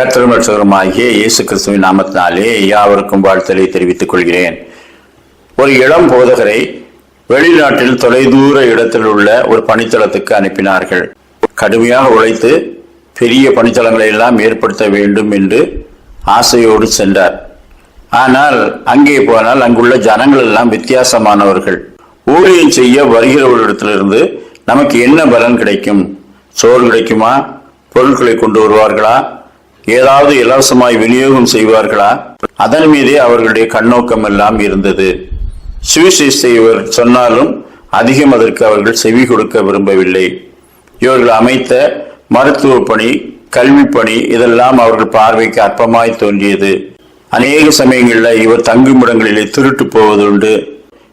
கத்திரமற்றவருமாகிய இயேசு கிறிஸ்துவின் நாமத்தினாலே யாவருக்கும் வாழ்த்தலை தெரிவித்துக் கொள்கிறேன். ஒரு இளம் போதகரை வெளிநாட்டில் தொலைதூர இடத்தில் உள்ள ஒரு பணித்தளத்துக்கு அனுப்பினார்கள். கடுமையாக உழைத்து பெரிய பணித்தளங்களை எல்லாம் ஏற்படுத்த வேண்டும் என்று ஆசையோடு சென்றார். ஆனால் அங்கே போனால் அங்குள்ள ஜனங்கள் எல்லாம் வித்தியாசமானவர்கள். ஊழியம் செய்ய வருகிறவர்களிடத்திலிருந்து நமக்கு என்ன பலன் கிடைக்கும்? சோறு கிடைக்குமா? பொருட்களை கொண்டு வருவார்களா? ஏதாவது இலவசமாய் விநியோகம் செய்வார்களா? அதன் மீதே அவர்களுடைய கண்ணோக்கம் எல்லாம் இருந்தது. சுவிசேஷத்தை இவர் சொன்னாலும் அதிகம் அதற்கு அவர்கள் செவி கொடுக்க விரும்பவில்லை. இவர்கள் அமைத்த மருத்துவ பணி கல்வி பணி இதெல்லாம் அவர்கள் பார்வைக்கு அற்பமாய் தோன்றியது. அநேக சமயங்களில் இவர் தங்குமிடங்களிலே திருட்டு போவதுண்டு.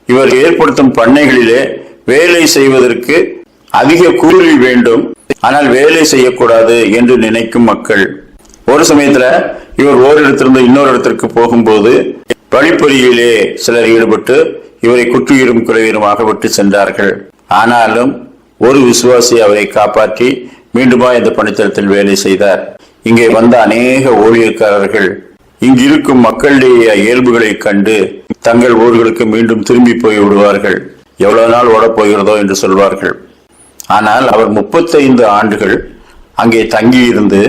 இவர் ஏற்படுத்தும் பண்ணைகளிலே வேலை செய்வதற்கு அதிக கூலி வேண்டும். ஆனால் வேலை செய்யக்கூடாது என்று நினைக்கும் மக்கள். ஒரு சமயத்துல இவர் ஓரிடத்திலிருந்து இன்னொரு இடத்திற்கு போகும்போது வழிப்பறியிலே சிலர் ஈடுபட்டு இவரை குற்றுயிரும் குறைவீருமாக விட்டு சென்றார்கள். ஆனாலும் ஒரு விசுவாசி அவரை காப்பாற்றி மீண்டுமா இந்த பணித்தளத்தில் வேலை செய்தார். இங்கே வந்த அநேக ஊழியக்காரர்கள் இங்கு இருக்கும் மக்களுடைய இயல்புகளை கண்டு தங்கள் ஊர்களுக்கு மீண்டும் திரும்பி போய் விடுவார்கள். எவ்வளவு நாள் ஓடப் போகிறதோ என்று சொல்வார்கள். ஆனால் அவர் முப்பத்தைந்து ஆண்டுகள் அங்கே தங்கியிருந்து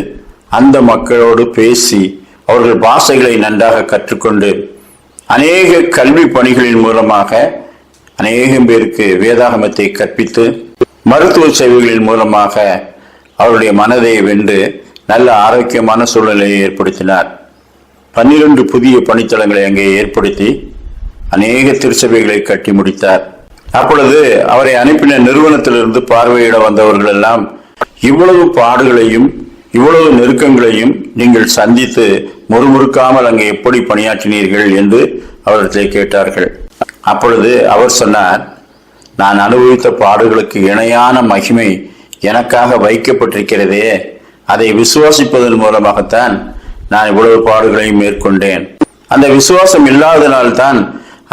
அந்த மக்களோடு பேசி அவர்கள் பாஷைகளை நன்றாக கற்றுக்கொண்டு அநேக கல்வி பணிகளின் மூலமாக அநேகம் பேருக்கு வேதாகமத்தை கற்பித்து மருத்துவ சேவைகளின் மூலமாக அவருடைய மனதை வென்று நல்ல ஆரோக்கியமான சூழ்நிலையை ஏற்படுத்தினார். பன்னிரண்டு புதிய பணித்தளங்களை அங்கே ஏற்படுத்தி அநேக திருச்சபைகளை கட்டி முடித்தார். அப்பொழுது அவரை அனுப்பின நிறுவனத்திலிருந்து பார்வையிட வந்தவர்கள் எல்லாம் இவ்வளவு பாடுகளையும் இவ்வளவு நெருக்கங்களையும் நீங்கள் சந்தித்து முறுமுறுக்காமல் அங்கே எப்படி பணியாற்றினீர்கள் என்று அவர்களை கேட்டார்கள். அப்பொழுது அவர் சொன்னார் நான் அனுபவித்த பாடுகளுக்கு இணையான மகிமை எனக்காக வைக்கப்பட்டிருக்கிறதே. அதை விசுவாசிப்பதன் மூலமாகத்தான் நான் இவ்வளவு பாடுகளையும் மேற்கொண்டேன். அந்த விசுவாசம் இல்லாதனால்தான்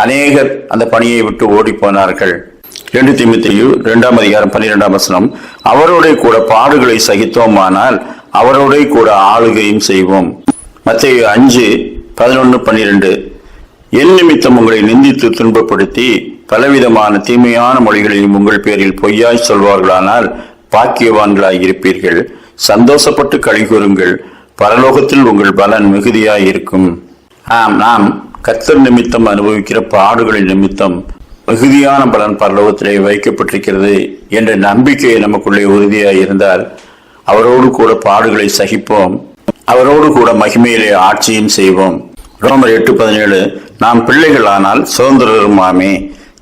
அநேகர் அந்த பணியை விட்டு ஓடி போனார்கள். ரெண்டு திமுத்தையு இரண்டாம் அதிகாரம் பன்னிரெண்டாம் வசனம் அவரோட கூட பாடுகளை சகித்தோமானால் அவரோட கூட ஆளுகையும் செய்வோம். மத்திய அஞ்சு பதினொன்று பன்னிரெண்டு. என் நிமித்தம் உங்களை நிந்தித்து துன்பப்படுத்தி பலவிதமான தீமையான மொழிகளையும் உங்கள் பேரில் பொய்யாய் சொல்வார்களானால் பாக்கியவான்களாய் இருப்பீர்கள். சந்தோஷப்பட்டு கழிகூறுங்கள் பரலோகத்தில் உங்கள் பலன் மிகுதியாய் இருக்கும். ஆம் நாம் கத்தர் நிமித்தம் அனுபவிக்கிற பாடுகளின் நிமித்தம் மிகுதியான பலன் பரலோகத்திலே வைக்கப்பட்டிருக்கிறது என்ற நம்பிக்கை நமக்குள்ளே உறுதியாய் இருந்தால் அவரோடு கூட பாடுகளை சகிப்போம். அவரோடு கூட மகிமையிலே ஆட்சியும் செய்வோம். ரோமர் எட்டு பதினேழு நாம் பிள்ளைகளானால் சுதந்திரருமாமே.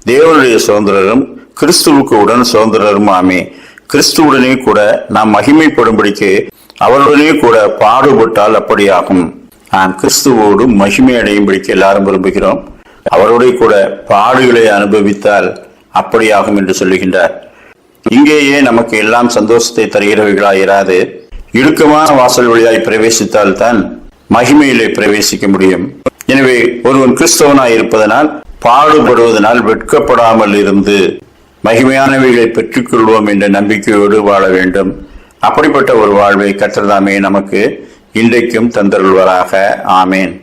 தேவனுடைய சுதந்திரரும் கிறிஸ்துவுக்கு உடன் சுதந்திரருமாமே. கிறிஸ்துவுடனே கூட நாம் மகிமைப்படும்படிக்கு அவருடனே கூட பாடுபட்டால் அப்படியாகும். நாம் கிறிஸ்துவோடு மகிமை அடையும்படிக்கு எல்லாரும் விரும்புகிறோம். அவருடைய கூட பாடுகளை அனுபவித்தால் அப்படியாகும் என்று சொல்லுகின்றார். இங்கேயே நமக்கு எல்லாம் சந்தோஷத்தை தருகிறவைகளாய் இராது இடுக்கமான வாசல் வழியாய் பிரவேசித்தால் தான் மகிமையிலே பிரவேசிக்க முடியும். எனவே ஒருவன் கிறிஸ்தவனாய் இருப்பதனால் பாடுபடுவதனால் வெட்கப்படாமல் இருந்து மகிமையானவைகளை பெற்றுக்கொள்வோம் என்ற நம்பிக்கையோடு வாழ வேண்டும். அப்படிப்பட்ட ஒரு வாழ்வை கற்றதாமே நமக்கு இன்றைக்கும் தந்தருள்வராக. ஆமேன்.